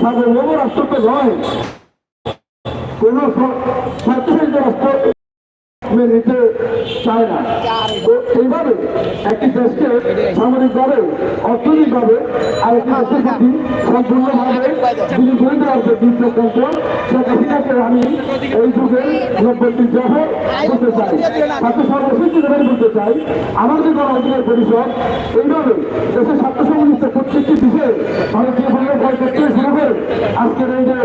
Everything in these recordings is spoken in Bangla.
সার্বভৌম রাষ্ট্র তো নয় কোন স্বার্থশাসিত রাষ্ট্র নিতে চায় না। তো এইভাবে একটি দেশকে সামরিকভাবে, অর্থনৈতিকভাবে আর একটি রাষ্ট্রের প্রতি সম্পূর্ণভাবে যিনি গড়ে দেওয়ার যে বিপ্লবতন্ত্র শেখ হাসিনাকে আমি এই যুগে নব্বইটি জহ করতে চাই। সাথে সর্বশেষ যেভাবে বলতে চাই আমাদের গণ অধিকার পরিষদ, এইভাবে দেশের স্বার্থ সংশ্লিষ্ট প্রত্যেকটি বিষয়ে ভারতীয় সঙ্গে ভয় করতে করে আজকের এই যে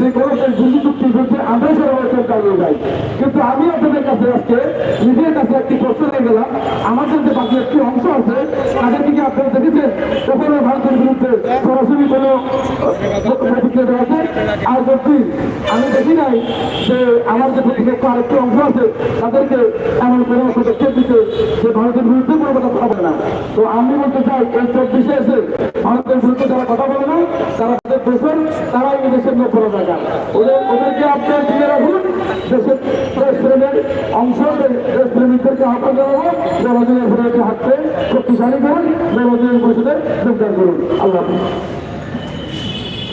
যে কোনো দিল্লি চুক্তি হচ্ছে আমরাই সর্বশেষ চালিয়ে যাই। কিন্তু আমি আপনাদের কাছে আজকে, নিজের কাছে একটি প্রশ্ন নিয়ে গেলাম। আমাদের যে বাকি একটি অংশ আছে, তাদের দিকে আপনারা দেখেছেন, ওখানে ভারতের বিরুদ্ধে সরাসরি কোনো প্রতিক্রিয়া আছে আর সত্যি আমি দেখি নাই যে আমার যে প্রতিক্রিয়া আরেকটি অংশ আছে, তাদেরকে এমন কোনো পদক্ষেপ দিতে যে ভারতের বিরুদ্ধে কোনো কথা হবে না। তো আমি বলতে চাই, এই চব্বিশে এসে ভারতের বিরুদ্ধে যারা কথা বলে না, তারা তারাই দেশের লোক করা ওদের ওদেরকে আপনার দিয়ে রাখুন, দেশের দেশ অংশ দেশ প্রেমিকদেরকে আহ্বান জানাব নবদিনের ফেরাকে হাঁটতে শক্তিশালী করুন, নবদিনের পরিষদে যোগদান করুন। আল্লাহ।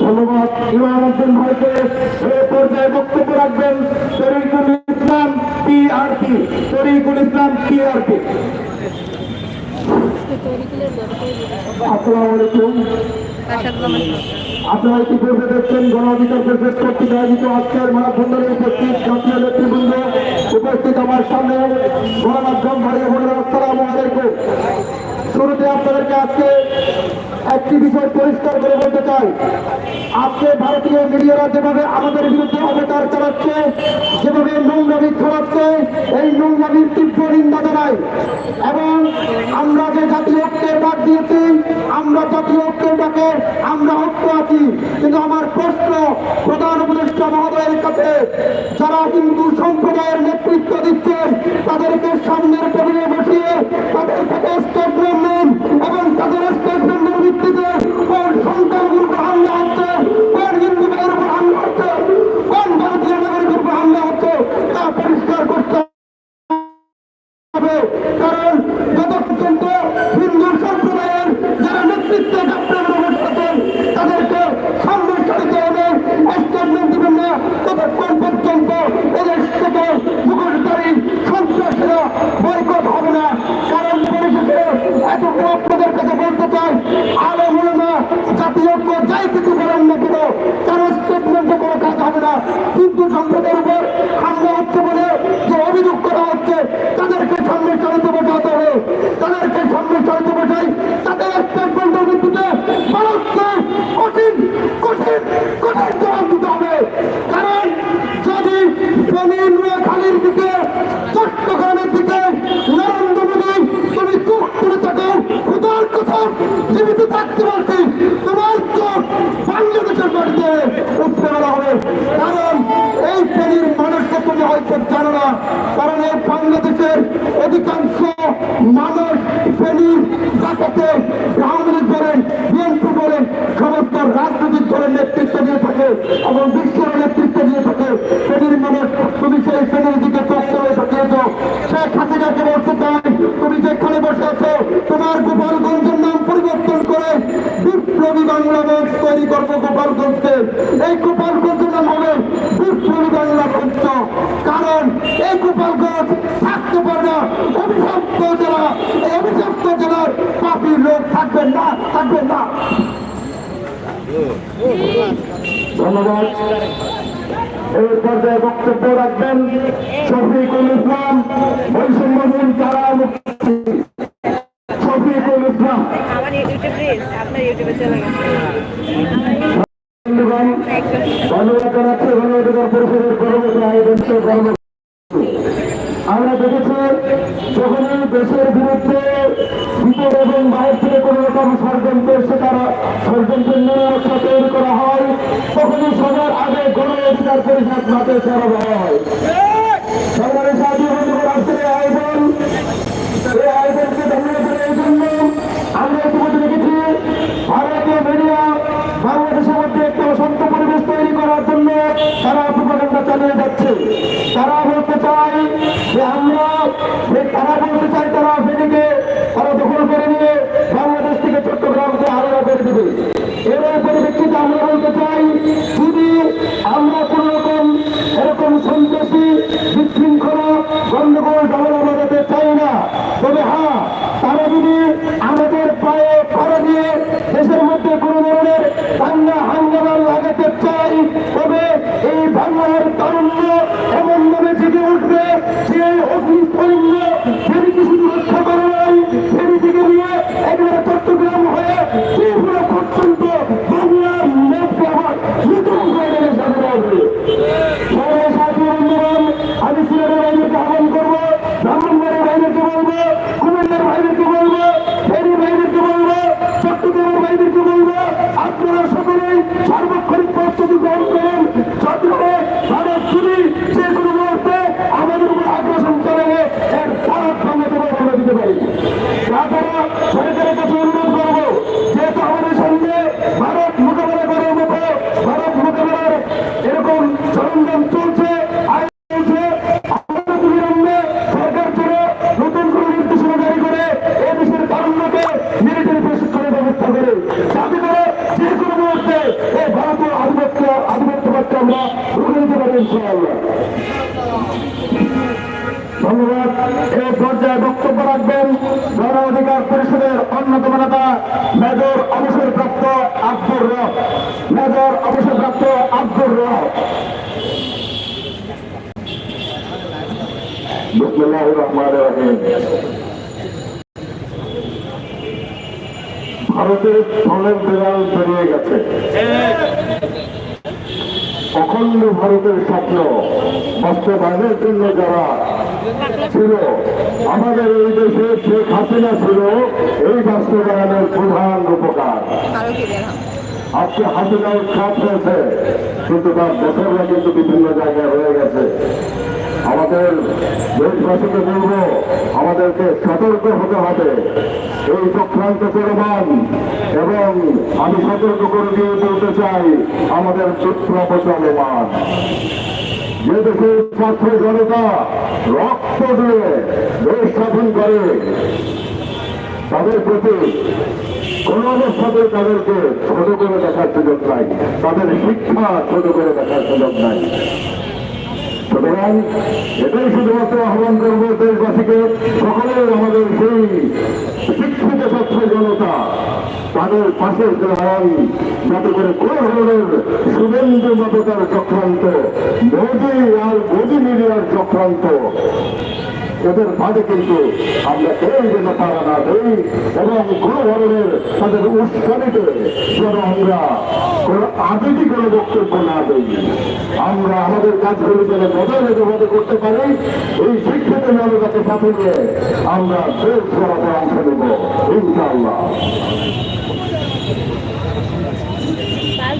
ধন্যবাদ ইমাম উদ্দিন ভাইকে। এ পর্যায়ে বক্তব্য রাখবেন তরিকুল ইসলাম পিআরপি তরিকুল ইসলাম পিআরপি আসসালামু আলাইকুম। আপনারা ইতিপূর্বে দেখছেন গণ অধিকার পরিষদ কর্তৃক আয়োজিত আজকের মানববন্ধনে উপস্থিত জাতীয় নেতৃবৃন্দ। উপস্থিত আমার সামনে গণমাধ্যম বোনেরা আসসালাম আলাইকুম শুরুতে আপনাদেরকে আজকে একটি বিষয় পরিষ্কার করে বলতে চাই। আজকে ভারতীয় মিডিয়ারা যেভাবে আমাদের বিরুদ্ধে অবতার চালাচ্ছে, যেভাবে নোংরামি ছড়াচ্ছে, এই নোংরামির তীব্র নিন্দা জানাই। এবং আমরা যে জাতীয় ঐক্যের ডাক দিয়েছি, আমরা জাতীয় ঐক্যের ডাকে আমরা ঐক্য আছি। কিন্তু আমার প্রশ্ন, প্রধান উপদেষ্টা মহোদয়ের কাছে, যারা হিন্দু সম্প্রদায়ের নেতৃত্ব দিচ্ছেন তাদেরকে সামনের টেবিলে বসিয়ে তাদের থেকে নেন এবং তাদের স্টেটমেন্টের ভিত্তিতে কোন সন্তানগুলোর উপর হামলা হচ্ছে কোন হিন্দু ভাইয়ের উপর হামলা হচ্ছে কোন ভারতীয় নাগরিকের উপর হামলা হচ্ছে তা পরিষ্কার করতে হবে কারণ যত পর্যন্ত হিন্দু সম্প্রদায়ের যারা নেতৃত্বে আপনারা বসেছেন তাদেরকে সামনে সারিতে হবে স্টেটমেন্ট দিবেন না ততক্ষণ পর্যন্ত এদের থেকে মুখোশধারী সন্ত্রাসীরা বয়কট হবে না কারণ পরিশেষে এতটুকু আপনাদের কাছে বলতে চাই আলো হলো না জাতীয় ঐক্য যাই কিছু করেন না কেন কারও স্টেটমেন্টে কোনো কাজ হবে না হিন্দু সম্প্রদায়ের উপর হামলা হচ্ছে বলে যে অভিযোগ করা হচ্ছে তাদেরকে সামনে চালিত বোঝাতে হবে তাদেরকে সামনে চালিত বোঝাই তাদের স্টেটমেন্টের ভিত্তিতে ভারতকে কঠিন কঠিন কঠিন জবাব দিতে হবে কারণ যদি ফেনী নোয়াখালীর দিকে চট্টগ্রামের দিকে নরেন্দ্র মোদী তুমি চোখ করে থাকো খুদার কথা জীবিত থাকতে পারছি তোমার চোখ বাংলাদেশের বাড়িতে উঠতে বলা হবে। কারণ এই ফেনীর মানুষকে তুমি হয়তো জানো না, কারণ এই বাংলাদেশের অধিকাংশ মানুষ ফেনীর জাতকে আওয়ামী লীগ বলেন বিএনপি বলেন সমস্ত রাজনৈতিক দলের নেতৃত্ব দিয়ে থাকে এবং বিশ্বের নেতৃত্ব দিয়ে থাকে। ফেনীর মানুষ, তুমি সেই ফেনীর দিকে চোখ করে থাকিয়েছ শেখ হাসিনাকে বলতে চাই, তুমি যেখানে বসে আছো, তোমার গোপালগঞ্জের বিপ্লবী বাংলাদেশ তৈরি করব গোপালগঞ্জকে। এই গোপালগঞ্জের হবে বিপ্লবী বাংলাগঞ্জ কারণ এই গোপালগঞ্জ থাকতে পারে না, অভিশপ্ত জেলা অভিশপ্ত জেলার পাপি লোক থাকবেন না থাকবেন না। ধন্যবাদ। এই পর্যায়ে বক্তব্য রাখবেন শফিকুল ইসলাম, বৈষম্যহীন মুক্তি শফিকুল ইসলাম। আমার ইউটিউবে আপনার ইউটিউবে চলে আমরা দেখেছি, যখনই দেশের বিরুদ্ধে ভিতর এবং বাইরে থেকে কোনো রকম ষড়যন্ত্রের শিকার ষড়যন্ত্রের নিরাপত্তা তৈরি করা হয়, তখনই সবার আগে গণ অধিকার পরিষদ মাঠে সরব হয়। সরকারি সাহায্য আয়োজন, এই আয়োজনকে ধন্যবাদ জানাই এই জন্য আমরা ইতিমধ্যে দেখেছি ভারতীয় মিডিয়া বাংলাদেশের মধ্যে একটা অশান্ত পরিবেশ তৈরি করার জন্য তারা প্রপাগান্ডা চালিয়ে যাচ্ছে। তারা বলতে চায় যে আমরা তারা ফেনীকে তারা দখল করে নিয়ে বাংলাদেশ থেকে চট্টগ্রামকে আলাদা করে দেবে এর পরিপ্রেক্ষিতে আমরা বলতে চাই আমরা হাঙ্গামা লাগাতে চাই তবে এই বাংলার তারুণ্য এমন ভাবে জেগে উঠবে যে অগ্নিস্ফলিঙ্গ ফেরিকে শুধু রক্ষা করে নাই ফেরি থেকে নিয়ে একেবারে চট্টগ্রাম হয়ে ত্রিপুরা পর্যন্ত বাংলার মেঘকে আবার নতুন করে দেবে সাজানো হবে সবাই সাথী বন্ধুগণ আমি সিলেটের বাইরেকে আহ্বান করব ব্রাহ্মণবাড়ির বাইরেকে বলব কুমিল্লার বাইরেকে বলব ফেরি বাইরেকে বলব চট্টগ্রামের বাইরেকে বলব আপনারা সকলেই সার্বক্ষণিক প্রস্তুতি গ্রহণ করেন যাতে ভারত যদি যে কোনো মুহূর্তে আমাদের উপর আগ্রাসন চালালে এর ভারত বাংলাতে বলে দিতে পারি তাছাড়া সরকারের কাছে অনুরোধ করব যেহেতু আমাদের সঙ্গে ভারত মোকাবেলা করার মতো ভারত মোকাবেলার এরকম সরঞ্জাম চলছে আইন চলছে আমরা বিলম্বে সরকার করে নতুন করে নির্দেশনা জারি করে এ দেশের কারণকে মিলিটারি প্রশিক্ষণের ব্যবস্থা করে যাতে করে যে কোনো মুহূর্তে এই ভারতীয় আধিপত্য আধিপত্যবাদকে আমরা রুখে দিতে পারি ইনশাআল্লাহ ধন্যবাদ এই পর্যায়ে বক্তব্য রাখবেন গণ অধিকার পরিষদের অন্যতম নেতা মেজর অবসরপ্রাপ্ত আব্দুর রহ মেজর অবসরপ্রাপ্ত আব্দুর রহ বিসমুল্লাহ রহমান রহিম ভারতের ফলের বিড়াল বেরিয়ে গেছে। অখণ্ড ভারতের স্বপ্ন বাস্তবায়নের জন্য যারা ছিল, আমাদের এই দেশে শেখ হাসিনা ছিল, এই বাস্তবায়নের প্রধান উপকার। আজকে হাসিনা উৎখাত হয়েছে কিন্তু তার বছররা কিন্তু বিভিন্ন জায়গায় রয়ে গেছে। আমাদের দেশবাসীকে বলব, আমাদেরকে সতর্ক হতে হবে। এই চক্রান্ত চলমান এবং আমি সতর্ক করে দিয়ে বলতে চাই, আমাদের বিপ্লব চলমান যে দেশের ছাত্র জনতা রক্ত দিয়ে দেশ স্বাধীন করে, তাদের প্রতি কোন অবস্থাতে তাদেরকে ছোট করে দেখার সুযোগ নাই, তাদের শিক্ষা ছোট করে দেখার সুযোগ নাই। সুতরাং এটাই শুধুমাত্র আহ্বান করব দেশবাসীকে, সকলের আমাদের সেই শিক্ষিত ছাত্র জনতা, তাদের পাশে দাঁড়ান, যাতে করে কোন ধরনের শুভেন্দু মততার চক্রান্ত, মোদী আর মোদী মিডিয়ার চক্রান্ত এদের বাদে কিন্তু আমরা এই যেন পারা না দেই এবং কোন ধরনের তাদের উৎসাহিতে যেন আমরা কোন আবেগী কোনো বক্তব্য না দেই। আমরা আমাদের কাজগুলি যেন বদলে করতে পারি, এই শিক্ষিত জনতাকে সাথে আমরা দেশ করাতে অংশ নেব, ইনশাআল্লাহ। তার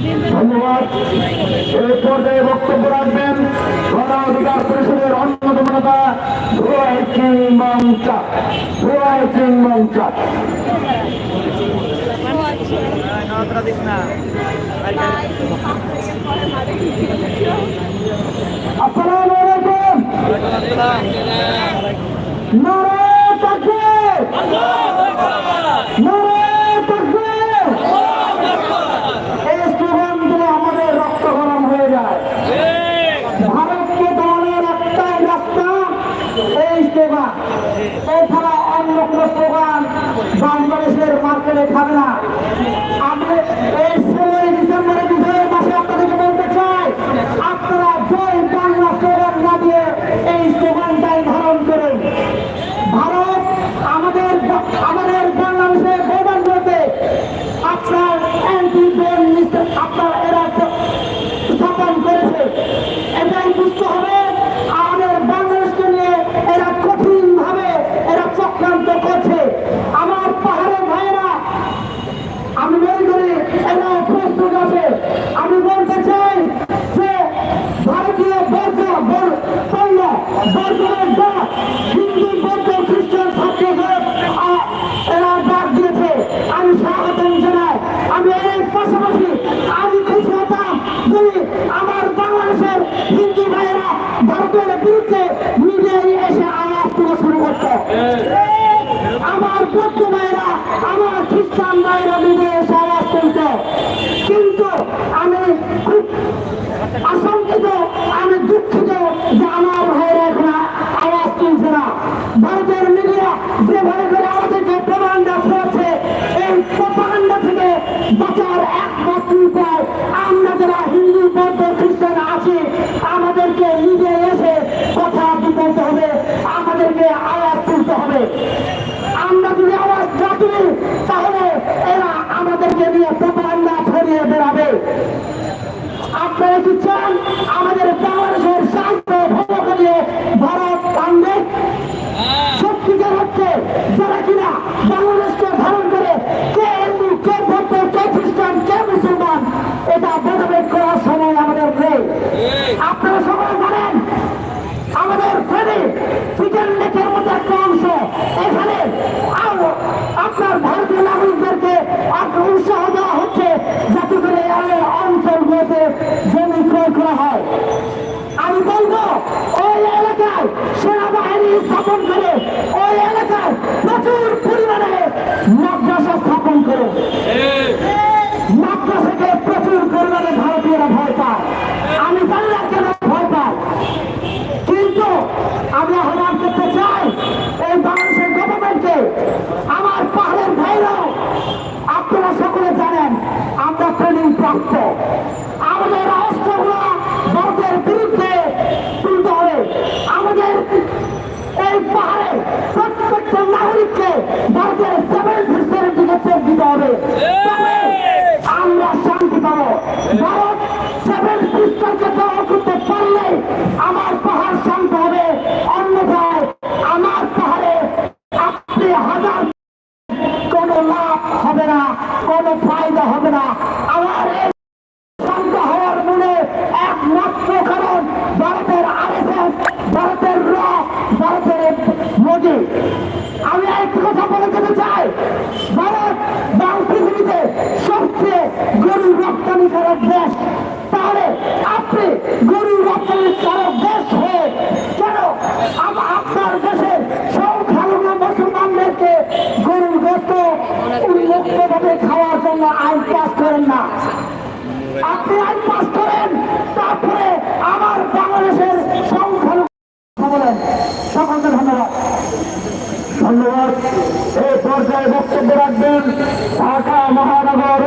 ধন্যবাদ। এই পর্যায়ে বক্তব্য রাখবেন গণ অধিকার পরিষদের অন্যতম নেতা ধোয়াই চিংমং চাক ধোয়াই চিংমং চাক আসসালামু তাকবীর এই স্লোগান দিলে আমাদের রক্ত গরম হয়ে যায় ভারতকে দমনের একটাই রাস্তা এই স্লোগান এছাড়া অন্য কোনো স্লোগান বাংলাদেশের মার্কেটে খাবে না। আমি এই ষোলোই ডিসেম্বরের বিজয়ের মাসে আপনাদেরকে বলতে চাই আপনারা জয় বাংলা স্লোগান না দিয়ে এই স্লোগানটাই ধারণ করুন ভারত আমাদের আমাদের বাংলাদেশের গভর্নমেন্টে আপনার অ্যান্টি আপনার এরা স্থাপন করেছে এটাই বুঝতে হবে আমাদের বাংলাদেশকে নিয়ে এরা কঠিন ভাবে এরা চক্রান্ত করছে আমার পাহাড়ের ভাইয়েরা আমি মনে করি এরা প্রস্তুত আছে আমি বলতে চাই যে ভারতীয় বর্গ বর- পণ্য বর্গের ডাক হিন্দু বৌদ্ধ খ্রিস্টান ছাত্রদের আ- এরা ডাক দিয়েছে আমি স্বাগতম জানাই আমি এর পাশাপাশি আমি খুশি হতাম যদি আমার বাংলাদেশের হিন্দু ভাইয়েরা ভারতের বিরুদ্ধে মিডিয়ায় এসে আওয়াজ তোলা শুরু করতো আমার বৌদ্ধ ভাইরা আমার খ্রিস্টান ভাইরা মিলে এসে আওয়াজ তুলত কিন্তু আমি খুব আশঙ্কিত আমি দুঃখিত যে আমার ভাইরা এখন আওয়াজ তুলছে না। ভারতের মিডিয়া যেভাবে করে আমাদেরকে প্রমাণটা ছড়াচ্ছে, এই প্রপাগান্ডা থেকে বাঁচার একমাত্র উপায়, আমরা যারা হিন্দু, বৌদ্ধ, খ্রিস্টান আছি, আমাদেরকে নিজে এসে কথা বলতে হবে, আমাদেরকে আওয়াজ তুলতে হবে। আমরা যদি আওয়াজ না তুলি, তাহলে এরা আমাদেরকে নিয়ে প্রপাগান্ডা ছড়িয়ে বেড়াবে। আপনারা কি চান আমাদের বাংলাদেশের শান্ত ভঙ্গ করিয়ে ভারত কাণ্ডে সত্যিকার হচ্ছে যারা কিনা বাংলাদেশকে ধারণ করে কে হিন্দু, কে বৌদ্ধ, কে খ্রিস্টান, কে মুসলমান, এটা ভেদাভেদ করার সময় আমাদের নেই। আপনারা সবাই জানেন আমাদের ফেরি চিকেন লেকের মধ্যে একটা অংশ। এখানে আপনার ভারতীয় নাগরিকদেরকে আপনার উৎসাহ দেওয়া হচ্ছে যাতে করে এই অঞ্চলগুলোতে জমি ক্রয় করা হয়। আমি বলব ওই এলাকায় সেনাবাহিনী স্থাপন করে ওই এলাকায় প্রচুর পরিমাণে মাদ্রাসা স্থাপন করে। মাদ্রাসাকে প্রচুর পরিমাণে ভারতীয়রা ভয় পায় আমি জানি না কেন ভয় পায় কিন্তু আমি আহ্বান করতে চাই এই বাংলাদেশের গভর্নমেন্টকে আমার পাহাড়ের ভাইরাও আপনারা সকলে জানেন আমরা ট্রেনিং প্রাপ্ত আমাদের অস্ত্রগুলো ভারতের বিরুদ্ধে তুলতে হবে আমাদের এই পাহাড়ে প্রত্যেকটা নাগরিককে ভারতের সেভেন সিস্টারের দিকে চোখ দিতে হবে। আমরা শান্তি পাবো। ভারত সেভেন সিস্টারকে দেওয়া করতে পারলে আমার পাহাড় শান্ত হবে অন্যথায় আমার পাহাড়ে আপনি হাজার কোনো লাভ হবে না কোনো ফায়দা হবে না আমার এই শান্ত হওয়ার মূলে একমাত্র কারণ ভারতের আরএসএস ভারতের র ভারতের মোদী আমি একটু কথা বলে যেতে চাই ভারত বাং পৃথিবীতে সবচেয়ে গরু রপ্তানিকারক দেশ তাহলে আপনি গরু রপ্তানিকারক দেশ হয়ে কেন আপনার দেশের সংখ্যালঘু মুসলমানদেরকে গরুর গোস্ত উন্মুক্তভাবে খাওয়ার জন্য আইন পাস করেন না। আপনি আইন পাস করেন, তারপরে আমার বাংলাদেশের সংখ্যালঘু বলেন। সকলকে ধন্যবাদ। ধন্যবাদ। এই পর্যায়ে বক্তব্য রাখবেন ঢাকা মহানগর